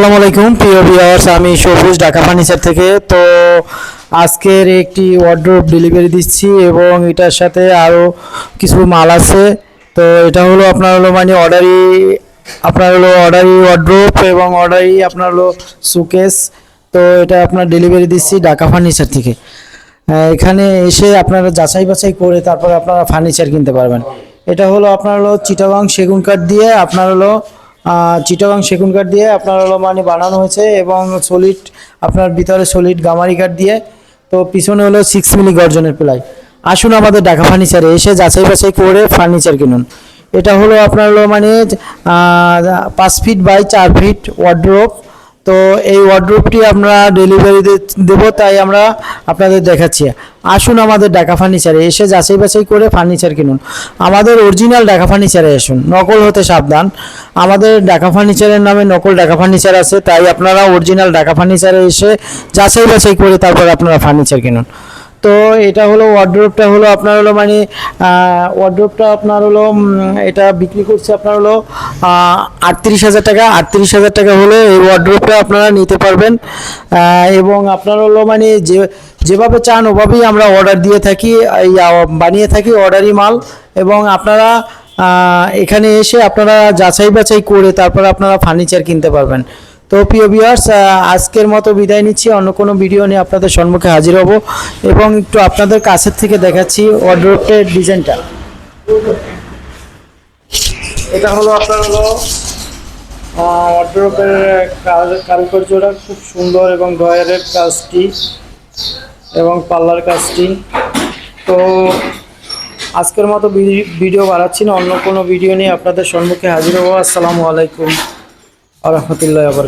আসসালামু আলাইকুম, প্রিয় ভিউয়ার্স আমি সবুজ, ঢাকা ফার্নিচার থেকে। তো আজকের একটি ওয়ার্ড্রোব ডেলিভারি দিচ্ছি এবং এটার সাথে আরও কিছু মাল আছে। তো এটা হলো আপনার হলো মানে অর্ডারি আপনার হলো অর্ডারি ওয়ার্ড্রোব এবং অর্ডারি আপনার হলো সুকেস তো এটা আপনার ডেলিভারি দিচ্ছি ঢাকা ফার্নিচার থেকে। এখানে এসে আপনারা যাচাই বাছাই করে তারপরে আপনারা ফার্নিচার কিনতে পারবেন। এটা হলো আপনার হলো চিটাগাং সেগুন কাঠ দিয়ে আপনার হলো চিটাগাং সেগুন কাঠ দিয়ে আপনার হলো মানে বানানো হয়েছে এবং সলিড আপনার ভিতরে সলিড গামারি কাঠ দিয়ে। তো পিছনে হলো সিক্স মিলি গর্জনের প্লাই। আসুন আমাদের ঢাকা ফার্নিচারে এসে যাচাই বাছাই করে ফার্নিচার কিনুন। এটা হলো আপনার হলো মানে পাঁচ ফিট বাই চার ফিট ওয়ার্ড্রোপ তো এই ওয়ার্ড্রোপটি আমরা ডেলিভারি দেবো, তাই আমরা আপনাদের দেখাচ্ছি। আসুন আমাদের ঢাকা ফার্নিচারে এসে যাচাই বাছাই করে ফার্নিচার কিনুন। আমাদের অরিজিনাল ঢাকা ফার্নিচারে আসুন, নকল হতে সাবধান। আমাদের ঢাকা ফার্নিচারের নামে নকল ঢাকা ফার্নিচার আছে, তাই আপনারা অরিজিনাল ঢাকা ফার্নিচারে এসে যাচাই বাছাই করে তারপর আপনারা ফার্নিচার কিনুন। তো এটা হলো ওয়ার্ড্রোপটা হলো আপনার হলো মানে ওয়ার্ড্রোপটা আপনার হলো এটা বিক্রি করছে আপনার হলো আটত্রিশ হাজার টাকা। আটত্রিশ হাজার টাকা হলে এই ওয়ার্ড্রোপটা আপনারা নিতে পারবেন। এবং আপনার হলো মানে যে, যেভাবে চান ওভাবেই আমরা অর্ডার দিয়ে থাকি বানিয়ে থাকি অর্ডারি মাল। এবং আপনারা এখানে এসে আপনারা যাচাই বাছাই করে তারপর আপনারা ফার্নিচার কিনতে পারবেন। তো প্রিয় ভিউয়ার্স আজকের মতো বিদায় নিচ্ছি। অন্য কোনো ভিডিও নিয়ে আপনাদের সম্মুখে হাজির হব এবং একটু আপনাদের কাছের থেকে দেখাচ্ছি ওয়ার্ড্রোপের ডিজাইনটা এটা হলো আপনার হলো ওয়ার্ড্রোপের কারুকার্যটা খুব সুন্দর এবং ডয়ারের কাজটি এবং পাল্লার কাজটি। তো আজকের মতো ভিডিও বাড়াচ্ছি না, অন্য কোনো ভিডিও নিয়ে আপনাদের সম্মুখে হাজির হব। আসসালামু আলাইকুম। আ আবার